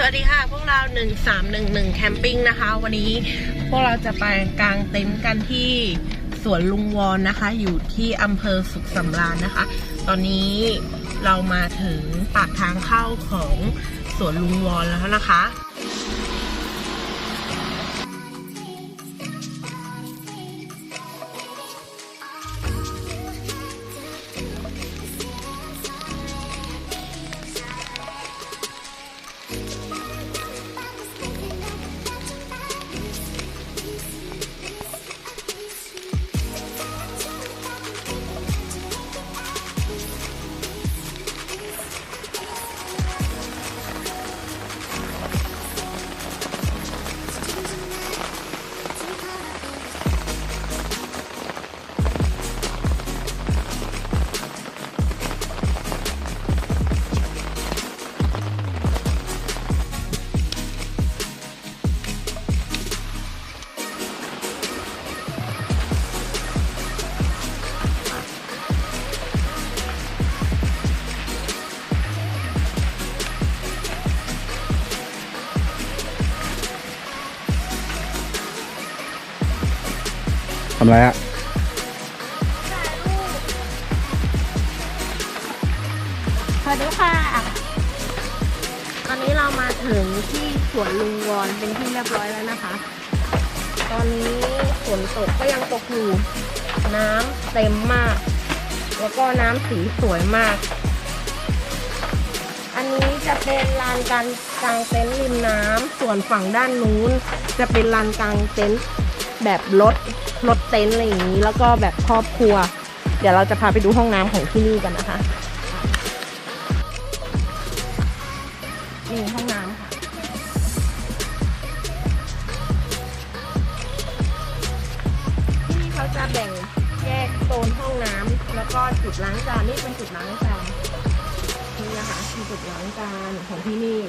สวัสดีค่ะ พวกเรา 1311แคมปิ้งนะคะ วันนี้พวกเราจะไปกางเต็นท์กันที่สวนลุงวอนนะคะ อยู่ที่อำเภอสุขสำราญนะคะ ตอนนี้เรามาถึงปากทางเข้าของสวนลุงวอนแล้วนะคะ ทำไรอะสวัสดีค่ะ ตอนนี้เรามาถึงที่สวนลุงวอนเป็นที่เรียบร้อยแล้วนะคะ ตอนนี้ฝนตกก็ยังตกอยู่น้ำเต็มมาก แล้วก็น้ำสีสวยมาก อันนี้จะเป็นลานการกางเต็นท์ริมน้ำส่วนฝั่งด้านนู้น จะเป็นลานกางเต็นท์ แบบรถรถเต็นท์อะไรอย่างนี้ แล้วก็แบบครอบครัว เดี๋ยวเราจะพาไปดูห้องน้ำของที่นี่กันนะคะนี่ห้องน้ำค่ะ ที่นี่เขาจะแบ่งแยกโซนห้องน้ำแล้วก็จุดล้างจานนี่เป็นจุดล้างจานนี่นะคะคือจุดล้างจานของที่นี่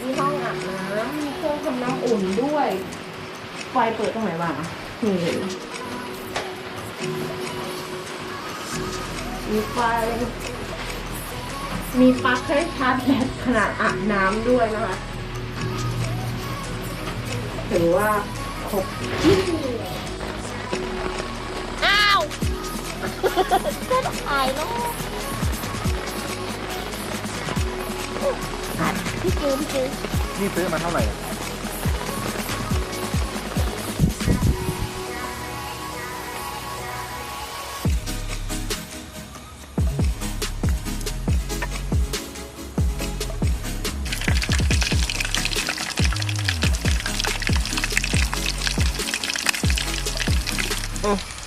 มีห้องอาบน้ำมีเครื่องทำน้ำอุ่นด้วย ไฟเปิดตรงไหนบ้างอะนี่มีไฟ มีปลั๊กให้ชาร์จแบตขนาดอาบน้ำด้วยนะคะถือว่าครบอ้าวก็ถ่ายแล้วอัด พี่จูพี่จูนี่ซื้อมาเท่าไหร่อะอืม